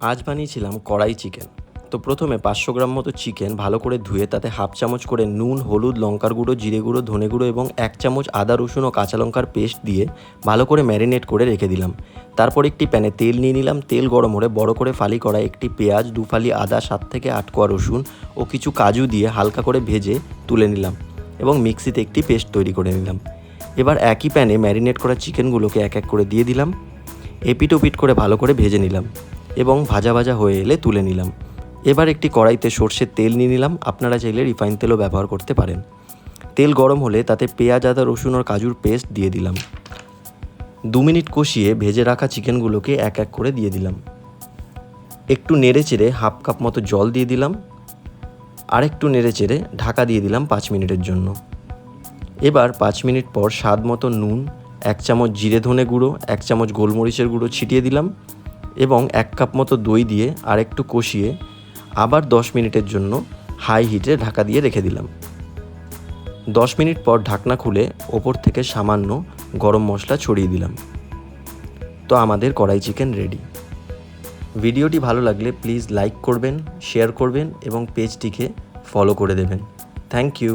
আজ বানিয়েছিলাম কড়াই চিকেন। তো প্রথমে পাঁচশো গ্রাম মতো চিকেন ভালো করে ধুয়ে তাতে হাফ চামচ করে নুন, হলুদ, লঙ্কার গুঁড়ো, জিরে গুঁড়ো, ধনে গুঁড়ো এবং এক চামচ আদা, রসুন ও কাঁচা লঙ্কার পেস্ট দিয়ে ভালো করে ম্যারিনেট করে রেখে দিলাম। তারপর একটি প্যানে তেল নিয়ে নিলাম। তেল গরম হলে বড় করে ফালি করা একটি পেঁয়াজ, দু ফালি আদা, সাত থেকে আট কোয়া রসুন ও কিছু কাজু দিয়ে হালকা করে ভেজে তুলে নিলাম এবং মিক্সিতে একটি পেস্ট তৈরি করে নিলাম। এবার একই প্যানে ম্যারিনেট করা চিকেনগুলোকে এক এক করে দিয়ে দিলাম। এপিট ওপিট করে ভালো করে ভেজে নিলাম। এবং ভাজা ভাজা হয়ে এলে তুলে নিলাম। এবার একটি কড়াইতে সর্ষের তেল নিয়ে নিলাম। আপনারা চাইলে রিফাইন তেলও ব্যবহার করতে পারেন। তেল গরম হলে তাতে পেঁয়াজ, আদা, রসুন আর কাজুর পেস্ট দিয়ে দিলাম। দু মিনিট কষিয়ে ভেজে রাখা চিকেনগুলোকে এক এক করে দিয়ে দিলাম। একটু নেড়ে চেড়ে হাফ কাপ মতো জল দিয়ে দিলাম। আর একটু নেড়ে চেড়ে ঢাকা দিয়ে দিলাম পাঁচ মিনিটের জন্য। এবার পাঁচ মিনিট পর স্বাদ মতো নুন, এক চামচ জিরে ধনে গুঁড়ো, এক চামচ গোলমরিচের গুঁড়ো ছিটিয়ে দিলাম। এবং এক কাপ মতো দই দিয়ে আর একটু কষিয়ে আবার দশ মিনিটের জন্য হাই হিটে ঢাকা দিয়ে রেখে দিলাম। দশ মিনিট পর ঢাকনা খুলে ওপর থেকে সামান্য গরম মশলা ছড়িয়ে দিলাম। তো আমাদের কড়াই চিকেন রেডি ভিডিওটি ভালো লাগলে প্লিজ লাইক করবেন শেয়ার করবেন এবং পেজটিকে ফলো করে দেবেন। Thank you